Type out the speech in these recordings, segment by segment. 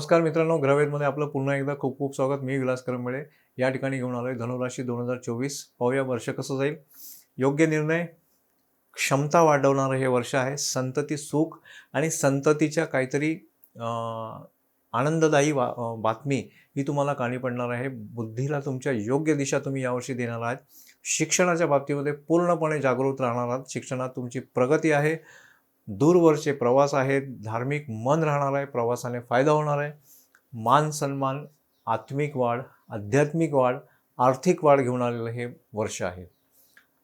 नमस्कार मित्रांनो ग्रहवेदमध्ये आपलं पुन्हा एकदा खूप खूप स्वागत. मी विलास करंबळे या ठिकाणी घेऊन आलो आहे धनुराशी दोन हजार चोवीस. पाहूया वर्ष कसं जाईल. योग्य निर्णय क्षमता वाढवणारं हे वर्ष आहे. संतती सुख आणि संततीच्या काहीतरी आनंददायी वा बातमी ही तुम्हाला काणी पडणार आहे. बुद्धीला तुमच्या योग्य दिशा तुम्ही यावर्षी देणार आहात. शिक्षणाच्या बाबतीमध्ये पूर्णपणे जागृत राहणार आहात. शिक्षणात तुमची प्रगती आहे. दूरवरचे प्रवास आहेत धार्मिक मन राहणार आहे प्रवासाने फायदा होणार आहे. मान सन्मान आत्मिक वाढ आध्यात्मिक वाढ आर्थिक वाढ घेऊन आलेलं हे वर्ष आहे.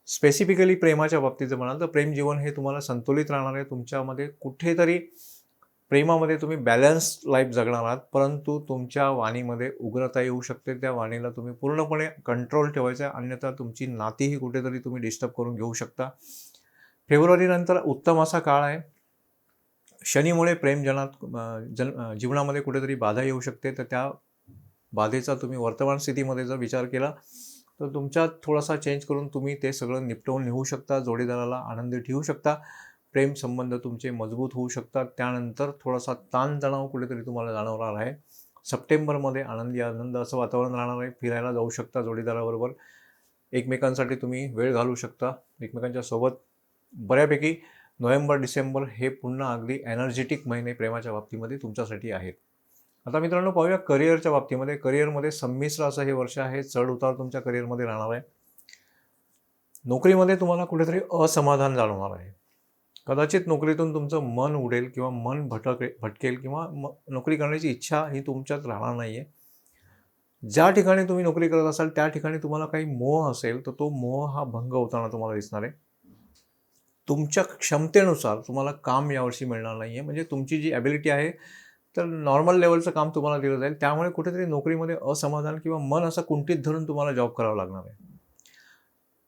स्पेसिफिकली प्रेमाच्या बाबतीत जर म्हणाल तर प्रेम जीवन हे तुम्हाला संतुलित राहणार आहे. तुमच्यामध्ये कुठेतरी प्रेमामध्ये तुम्ही बॅलन्स लाईफ जगणार आहात परंतु तुमच्या वाणीमध्ये उग्रता येऊ शकते. त्या वाणीला तुम्ही पूर्णपणे कंट्रोल ठेवायचा आहे. अन्यथा तुमची नातीही कुठेतरी तुम्ही डिस्टर्ब करून घेऊ शकता. फेब्रुवारीनंतर उत्तम असा काळ आहे. शनीमुळे प्रेम जनात जन जीवनामध्ये कुठेतरी बाधा येऊ शकते. तर त्या बाधेचा तुम्ही वर्तमान स्थितीमध्ये जर विचार केला तर तुमच्यात थोडासा चेंज करून तुम्ही ते सगळं निपटवून नेऊ शकता जोडीदाराला आनंदी ठेवू शकता. प्रेम संबंध तुमचे मजबूत होऊ शकतात. त्यानंतर थोडासा ताणतणाव कुठेतरी तुम्हाला जाणवणार आहे. सप्टेंबरमध्ये आनंदी आनंद असं वातावरण राहणार आहे. फिरायला जाऊ शकता जोडीदाराबरोबर. एकमेकांसाठी तुम्ही वेळ घालू शकता. एकमेकांच्या सोबत बऱ्यापैकी नोव्हेंबर डिसेंबर हे पुन्हा अगदी एनर्जेटिक महिने प्रेमाच्या बाबतीमध्ये तुमच्यासाठी आहेत. आता मित्रांनो पाहूया करिअरच्या बाबतीमध्ये. करिअरमध्ये संमिश्र असं हे वर्ष आहे. चढ उतार तुमच्या करिअरमध्ये राहणार आहे. नोकरीमध्ये तुम्हाला कुठेतरी असमाधान जाणवणार आहे. कदाचित नोकरीतून तुमचं मन उडेल किंवा मन भटके भटकेल किंवा म नोकरी करण्याची इच्छा ही तुमच्यात राहणार नाही आहे ज्या ठिकाणी तुम्ही नोकरी करत असाल त्या ठिकाणी तुम्हाला काही मोह असेल तर तो मोह हा भंग होताना तुम्हाला दिसणार आहे. तुमच्या क्षमतेनुसार तुम्हाला काम यावर्षी मिळणार नाही आहे म्हणजे तुमची जी ॲबिलिटी आहे तर नॉर्मल लेवलचं काम तुम्हाला दिलं जाईल. त्यामुळे कुठेतरी नोकरीमध्ये असमाधान किंवा मन असं कुंठित धरून तुम्हाला जॉब करावा लागणार आहे.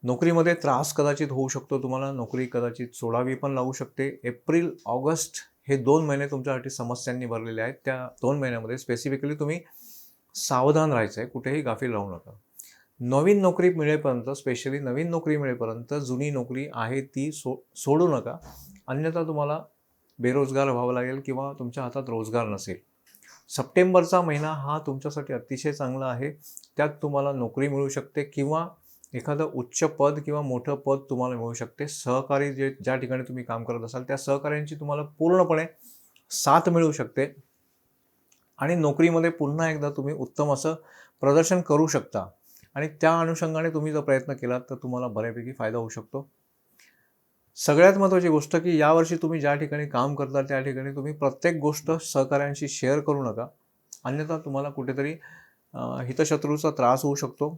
नोकरीमध्ये त्रास कदाचित होऊ शकतो तुम्हाला. नोकरी कदाचित सोडावी पण लागू शकते. एप्रिल ऑगस्ट हे दोन महिने तुमच्यासाठी समस्यांनी भरलेले आहेत. त्या दोन महिन्यामध्ये स्पेसिफिकली तुम्ही सावधान राहायचं आहे कुठेही गाफील राहू नका. नवीन नोकरी मिळेपर्यंत स्पेशली नवीन नोकरी मिळेपर्यंत जुनी नोकरी आहे ती सो सोडू नका. अन्यथा तुम्हाला बेरोजगार व्हावं लागेल किंवा तुमच्या हातात रोजगार नसेल. सप्टेंबरचा महिना हा तुमच्यासाठी अतिशय चांगला आहे. त्यात तुम्हाला नोकरी मिळू शकते किंवा एखादं उच्च पद किंवा मोठं पद तुम्हाला मिळू शकते. सहकारी जे ज्या ठिकाणी तुम्ही काम करत असाल त्या सहकाऱ्यांची तुम्हाला पूर्णपणे साथ मिळू शकते. आणि नोकरीमध्ये पुन्हा एकदा तुम्ही उत्तम असं प्रदर्शन करू शकता. आणि त्या अनुषंगाने तुम्ही जर प्रयत्न केलात तर तुम्हाला बऱ्यापैकी फायदा होऊ शकतो. सगळ्यात महत्त्वाची गोष्ट की यावर्षी तुम्ही ज्या ठिकाणी काम करता त्या ठिकाणी तुम्ही प्रत्येक गोष्ट सहकाऱ्यांशी शेअर करू नका. अन्यथा तुम्हाला कुठेतरी हितशत्रूचा त्रास होऊ शकतो.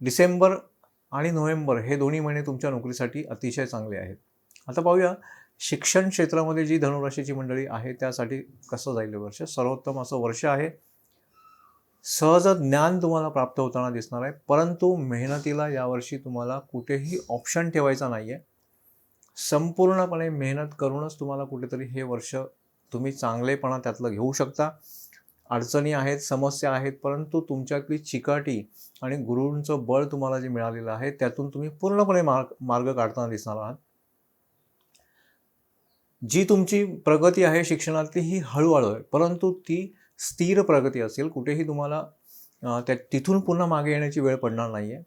डिसेंबर आणि नोव्हेंबर हे दोन्ही महिने तुमच्या नोकरीसाठी अतिशय चांगले आहेत. आता पाहूया शिक्षण क्षेत्रामध्ये जी धनुराशीची मंडळी आहे त्यासाठी कसं जाईल हे वर्ष? सर्वोत्तम असं वर्ष आहे. सहज ज्ञान तुम्हाला प्राप्त होताना दिसणार आहे परंतु मेहनतीला यावर्षी तुम्हाला कुठेही ऑप्शन ठेवायचा नाही आहे संपूर्णपणे मेहनत करूनच तुम्हाला कुठेतरी हे वर्ष तुम्ही चांगलेपणा त्यातलं घेऊ शकता. अडचणी आहेत समस्या आहेत परंतु तुमच्यातली चिकाटी आणि गुरूंचं बळ तुम्हाला जे मिळालेलं आहे त्यातून तुम्ही पूर्णपणे मार्ग मार्ग काढताना दिसणार आहात. जी तुमची प्रगती आहे शिक्षणातली ही हळूहळू आहे परंतु ती स्थिर प्रगती असेल कुठेही तुम्हाला त्या तिथून पुन्हा मागे येण्याची वेळ पडणार नाही आहे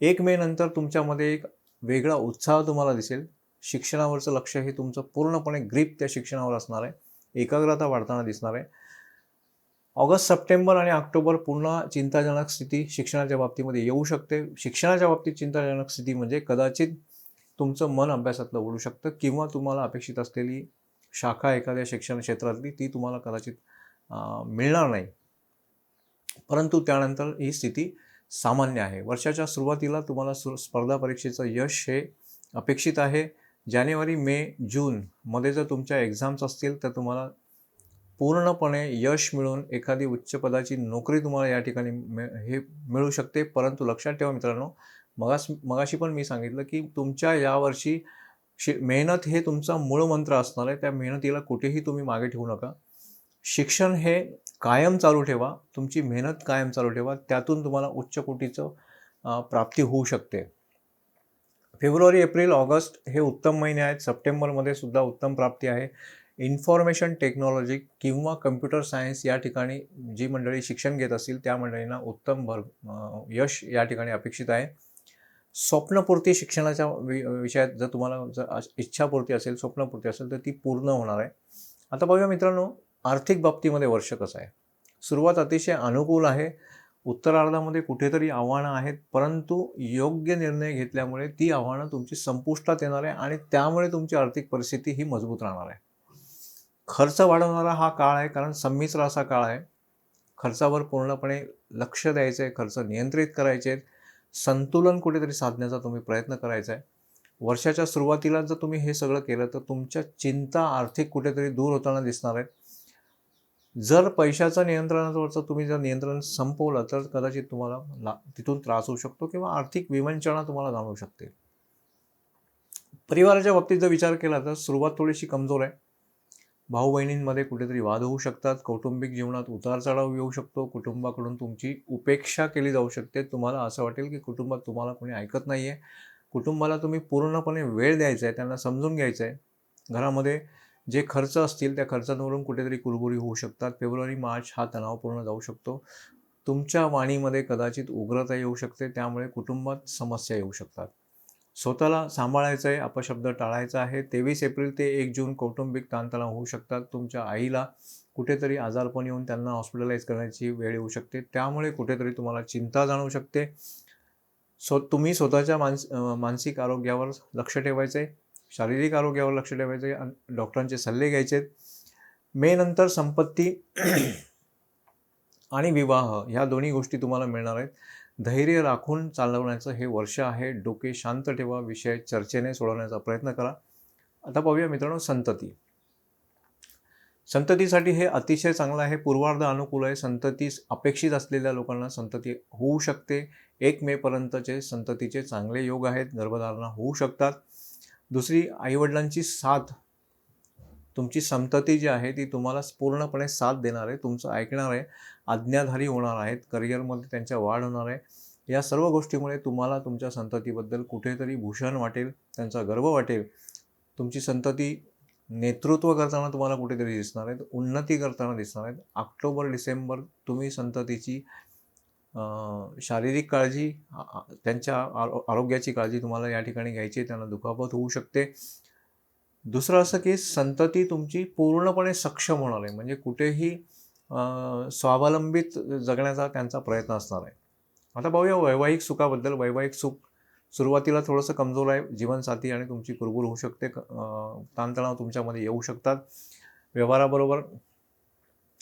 एक मे नंतर तुमच्यामध्ये एक वेगळा उत्साह तुम्हाला दिसेल. शिक्षणावरचं लक्ष हे तुमचं पूर्णपणे ग्रीप त्या शिक्षणावर असणार आहे. एकाग्रता वाढताना दिसणार आहे. ऑगस्ट सप्टेंबर आणि ऑक्टोबर पुन्हा चिंताजनक स्थिती शिक्षणाच्या बाबतीमध्ये येऊ शकते. शिक्षणाच्या बाबतीत चिंताजनक स्थिती म्हणजे कदाचित तुमचं मन अभ्यासातलं ओढू शकतं किंवा तुम्हाला अपेक्षित असलेली शाखा एखाद्या शिक्षण क्षेत्रातली ती तुम्हाला कदाचित मिळणार नाही. परंतु त्यानंतर ही स्थिती सामान्य आहे. वर्षाच्या सुरुवातीला तुम्हाला सु स्पर्धा परीक्षेचं यश हे अपेक्षित आहे. जानेवारी मे जूनमध्ये जर तुमच्या एक्झाम्स असतील तर तुम्हाला पूर्णपणे यश मिळून एखादी उच्च पदाची नोकरी तुम्हाला या ठिकाणी हे मिळू शकते. परंतु लक्षात ठेवा मित्रांनो मगास मगाशी पण मी सांगितलं की तुमच्या यावर्षी शि मेहनत हे तुमचा मूळ मंत्र असणार आहे. त्या मेहनतीला कुठेही तुम्ही मागे ठेवू नका. शिक्षण हे कायम चालू ठेवा. तुमची मेहनत कायम चालू ठेवा. त्यातून तुम्हाला उच्च कोटीचं प्राप्ती होऊ शकते. फेब्रुवारी एप्रिल ऑगस्ट हे उत्तम महिने आहेत. सप्टेंबरमध्ये सुद्धा उत्तम प्राप्ती आहे. इन्फॉर्मेशन टेक्नॉलॉजी किंवा कम्प्युटर सायन्स या ठिकाणी जी मंडळी शिक्षण घेत असतील त्या मंडळींना उत्तम भर यश या ठिकाणी अपेक्षित आहे. स्वप्नपूर्ती शिक्षणाच्या वि विषयात जर तुम्हाला जर इच्छापूर्ती असेल स्वप्नपूर्ती असेल तर ती पूर्ण होणार आहे. आता बघूया मित्रांनो आर्थिक बाबतीमध्ये वर्ष कसं आहे? सुरुवात अतिशय अनुकूल आहे. उत्तरार्धामध्ये कुठेतरी आव्हानं आहेत परंतु योग्य निर्णय घेतल्यामुळे ती आव्हानं तुमची संपुष्टात येणार आहे आणि त्यामुळे तुमची आर्थिक परिस्थिती ही मजबूत राहणार आहे. खर्च वाढवणारा हा काळ आहे कारण संमिश्र असा काळ आहे. खर्चावर पूर्णपणे लक्ष द्यायचं आहे खर्च नियंत्रित करायचे आहेत. संतुलन कुठेतरी साधण्याचा तुम्ही प्रयत्न करायचा आहे. वर्षाच्या सुरुवातीला जर तुम्ही हे सगळं केलं तर तुमच्या चिंता आर्थिक कुठेतरी दूर होताना दिसणार आहेत. जर पैशाचं नियंत्रणावरचं तुम्ही जर नियंत्रण संपवलं तर कदाचित तुम्हाला ला तिथून त्रास होऊ शकतो किंवा आर्थिक विवंचना तुम्हाला जाणवू शकते परिवाराच्या बाबतीत जर विचार केला तर सुरुवात थोडीशी कमजोर आहे. भाऊ बहिणींमध्ये कुठेतरी वाद होऊ शकतात कौटुंबिक जीवनात उतार चढाव येऊ शकतो कुटुंबाकडून तुमची उपेक्षा केली जाऊ शकते. तुम्हाला असं वाटेल की कुटुंबात तुम्हाला कोणी ऐकत नाही आहे कुटुंबाला तुम्ही पूर्णपणे वेळ द्यायचा आहे त्यांना समजून घ्यायचं आहे. घरामध्ये जे खर्च असतील त्या खर्चांवरून कुठेतरी कुरबुरी होऊ शकतात. फेब्रुवारी मार्च हा तणावपूर्ण जाऊ शकतो. तुमच्या वाणीमध्ये कदाचित उग्रता येऊ शकते. त्यामुळे कुटुंबात समस्या येऊ शकतात. स्वतःला सांभाळायचं आहे अपशब्द टाळायचा आहे. तेवीस एप्रिल ते एक जून कौटुंबिक ताणतणाव होऊ शकतात. तुमच्या आईला कुठेतरी आजारपण येऊन त्यांना हॉस्पिटलाइज करण्याची वेळ येऊ शकते. त्यामुळे कुठेतरी तुम्हाला चिंता जाणवू शकते. सो तुम्ही स्वतःच्या मानस मानसिक आरोग्यावर लक्ष ठेवायचं आहे शारीरिक आरोग्यावर लक्ष ठेवायचं आणि डॉक्टरांचे सल्ले घ्यायचे आहेत मे नंतर संपत्ती आणि विवाह ह्या दोन्ही गोष्टी तुम्हाला मिळणार आहेत. धैर्य राखून चालवण्याचं हे वर्ष आहे. डोके शांत ठेवा विषय चर्चेने सोडवण्याचा प्रयत्न करा. आता पाहूया मित्रांनो संतती. संततीसाठी हे अतिशय चांगलं आहे. पूर्वार्ध अनुकूल आहे. संतती अपेक्षित असलेल्या लोकांना संतती होऊ शकते. एक मेपर्यंतचे संततीचे चांगले योग आहेत. गर्भधारणा होऊ शकतात. दुसरी आईवडिलांची साथ. तुमची संतती जी आहे ती तुम्हाला पूर्णपणे साथ देणार आहे तुमचं ऐकणार आहे आज्ञाधारी होणार आहेत करिअरमध्ये त्यांच्या वाढ होणार आहे. या सर्व गोष्टीमुळे तुम्हाला तुमच्या संततीबद्दल कुठेतरी भूषण वाटेल त्यांचा गर्व वाटेल. तुमची संतती नेतृत्व करताना तुम्हाला कुठेतरी दिसणार आहेत उन्नती करताना दिसणार आहेत. ऑक्टोबर डिसेंबर तुम्ही संततीची शारीरिक काळजी त्यांच्या आरो आरोग्याची काळजी तुम्हाला या ठिकाणी घ्यायची आहे त्यांना दुखापत होऊ शकते. दुसरं असं की संतती तुमची पूर्णपणे सक्षम होणार आहे म्हणजे कुठेही स्वावलंबित जगण्याचा त्यांचा प्रयत्न असणार आहे. आता पाहूया वैवाहिक सुखाबद्दल. वैवाहिक सुख सुरुवातीला थोडंसं कमजोर आहे जीवनसाथी आणि तुमची कुरबुर होऊ शकते ताणतणाव तुमच्यामध्ये येऊ शकतात. व्यवहाराबरोबर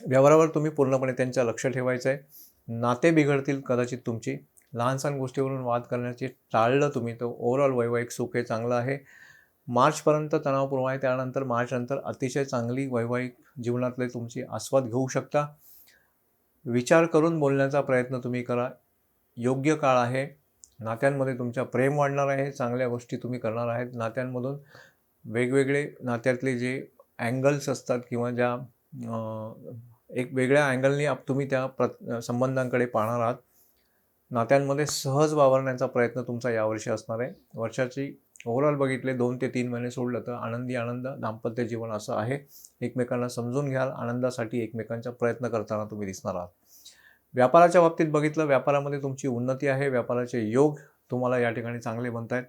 व्यवहारावर तुम्ही पूर्णपणे त्यांच्या लक्ष ठेवायचं आहे. नाते बिघडतील कदाचित तुमची. लहान सहान गोष्टीवरून वाद करण्याचे टाळलं तुम्ही तर ओव्हरऑल वैवाहिक सुख हे चांगलं आहे. मार्चपर्यंत तणावपूर्ण आहे त्यानंतर मार्चनंतर अतिशय चांगली वैवाहिक जीवनातले तुमची आस्वाद घेऊ शकता. विचार करून बोलण्याचा प्रयत्न तुम्ही करा. योग्य काळ आहे. नात्यांमध्ये तुमच्या प्रेम वाढणार आहे. चांगल्या गोष्टी तुम्ही करणार आहेत. नात्यांमधून वेगवेगळे नात्यातले जे अँगल्स असतात किंवा ज्या एक वेगळ्या अँगलनी आप तुम्ही त्या प्र संबंधांकडे पाहणार आहात. नात्यांमध्ये सहज वावरण्याचा प्रयत्न तुमचा यावर्षी असणार आहे. वर्षाची ओव्हरऑल बघितले दोन ते तीन महिने सोडलं तर आनंदी आनंद दाम्पत्य जीवन असं आहे. एकमेकांना समजून घ्याल आनंदासाठी एकमेकांचा प्रयत्न करताना तुम्ही दिसणार आहात. व्यापाराच्या बाबतीत बघितलं व्यापारामध्ये तुमची उन्नती आहे व्यापाराचे योग तुम्हाला या ठिकाणी चांगले बनत आहेत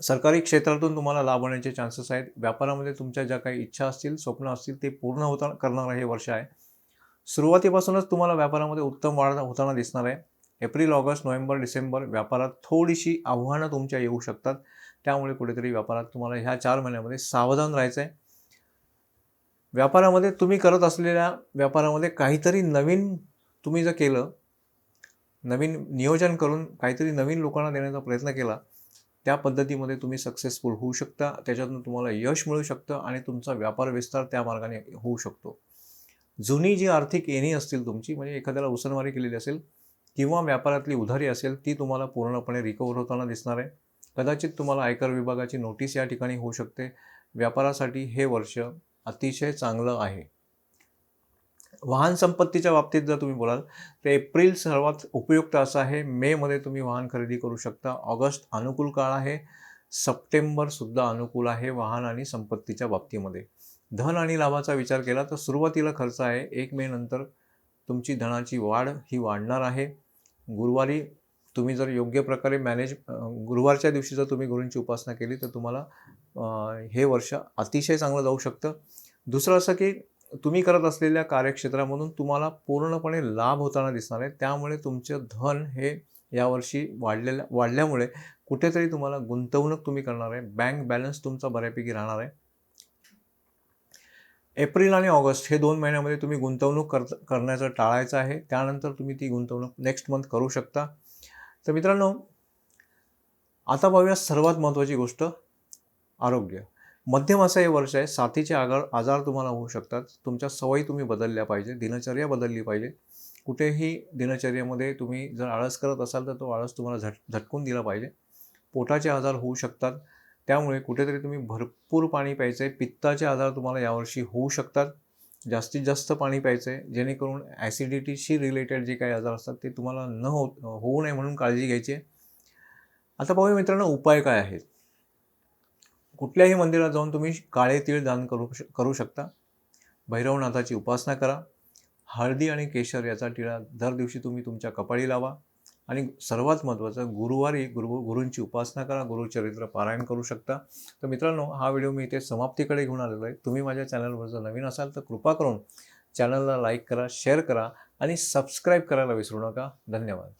सरकारी क्षेत्रातून तुम्हाला लाभ होण्याचे चान्सेस आहेत. व्यापारामध्ये तुमच्या ज्या काही इच्छा असतील स्वप्न असतील ते पूर्ण होता करणारं हे वर्ष आहे. सुरुवातीपासूनच तुम्हाला व्यापारामध्ये उत्तम वाढ होताना दिसणार आहे. एप्रिल ऑगस्ट नोव्हेंबर डिसेंबर व्यापारात थोडीशी आव्हानं तुमच्या येऊ शकतात. त्यामुळे कुठेतरी व्यापारात तुम्हाला ह्या चार महिन्यामध्ये सावधान राहायचं आहे. व्यापारामध्ये तुम्ही करत असलेल्या व्यापारामध्ये काहीतरी नवीन तुम्ही जर केलं नवीन नियोजन करून काहीतरी नवीन लोकांना देण्याचा प्रयत्न केला त्या पद्धतीमध्ये तुम्ही सक्सेसफुल होऊ शकता. त्याच्यातून तुम्हाला यश मिळू शकतं आणि तुमचा व्यापार विस्तार त्या मार्गाने होऊ शकतो. जुनी जी आर्थिक येणी असतील तुमची म्हणजे एखाद्याला उसनवारी केलेली असेल किंवा व्यापारातली उधारी असेल ती तुम्हाला पूर्णपणे रिकवर होताना दिसणार आहे. कदाचित तुम्हाला आयकर विभागाची नोटीस या ठिकाणी होऊ शकते. व्यापारासाठी हे वर्ष अतिशय चांगलं आहे. वाहन संपत्तीच्या बाबतीत जर तुम्ही बोलाल तर एप्रिल सर्वात उपयुक्त असं आहे. मेमध्ये तुम्ही वाहन खरेदी करू शकता. ऑगस्ट अनुकूल काळ आहे. सप्टेंबरसुद्धा अनुकूल आहे वाहन आणि संपत्तीच्या बाबतीमध्ये. धन आणि लाभाचा विचार केला तर सुरुवातीला खर्च आहे. एक मे नंतर तुमची धनाची वाढ ही वाढणार आहे. गुरुवारी तुम्ही जर योग्य प्रकारे मॅनेज गुरुवारच्या दिवशी जर तुम्ही गुरूंची उपासना केली तर तुम्हाला हे वर्ष अतिशय चांगलं जाऊ शकतं. दुसरं असं की तुम्ही करत असलेल्या कार्यक्षेत्रामधून तुम्हाला पूर्णपणे लाभ होताना दिसणार आहे. त्यामुळे तुमचं धन हे यावर्षी वाढलेल्या वाढल्यामुळे कुठेतरी तुम्हाला गुंतवणूक तुम्ही करणार आहे. बँक बॅलन्स तुमचा बऱ्यापैकी राहणार आहे. एप्रिल आणि ऑगस्ट हे दोन महिन्यामध्ये तुम्ही गुंतवणूक कर करण्याचं टाळायचं आहे. त्यानंतर तुम्ही ती गुंतवणूक नेक्स्ट मंथ करू शकता. तर मित्रांनो आता पाहूया सर्वात महत्त्वाची गोष्ट आरोग्य. मध्यम असं हे वर्ष आहे. साथीचे आगार आजार तुम्हाला होऊ शकतात. तुमच्या सवयी तुम्ही बदलल्या पाहिजे. दिनचर्या बदलली पाहिजे. कुठेही दिनचर्येमध्ये तुम्ही जर आळस करत असाल तर तो आळस तुम्हाला झट झटकून दिला पाहिजे. पोटाचे आजार होऊ शकतात. त्यामुळे कुठेतरी तुम्ही भरपूर पाणी प्यायचं आहे पित्ताचे आजार तुम्हाला यावर्षी होऊ शकतात. जास्तीत जास्त पाणी प्यायचं आहे जेणेकरून ॲसिडिटीशी रिलेटेड जे काही आजार असतात ते तुम्हाला न हो होऊ नये म्हणून काळजी घ्यायची आहे. आता पाहूया मित्रांनो उपाय काय आहेत? कुठल्याही मंदिरात जाऊन तुम्ही काळे तीळ दान करू श करू शकता. भैरवनाथाची उपासना करा. हळदी आणि केशर याचा टिळा दर दिवशी तुम्ही तुमच्या कपाळी लावा. आणि सर्वात महत्त्वाचं गुरुवारी गुरु गुरूंची उपासना करा. गुरुचरित्र पारायण करू शकता. तर मित्रांनो हा व्हिडिओ मी इथे समाप्तीकडे घेऊन आलेलो आहे. तुम्ही माझ्या चॅनलवर जर नवीन असाल तर कृपा करून चॅनलला लाईक करा शेअर करा आणि सबस्क्राईब करायला विसरू नका. धन्यवाद.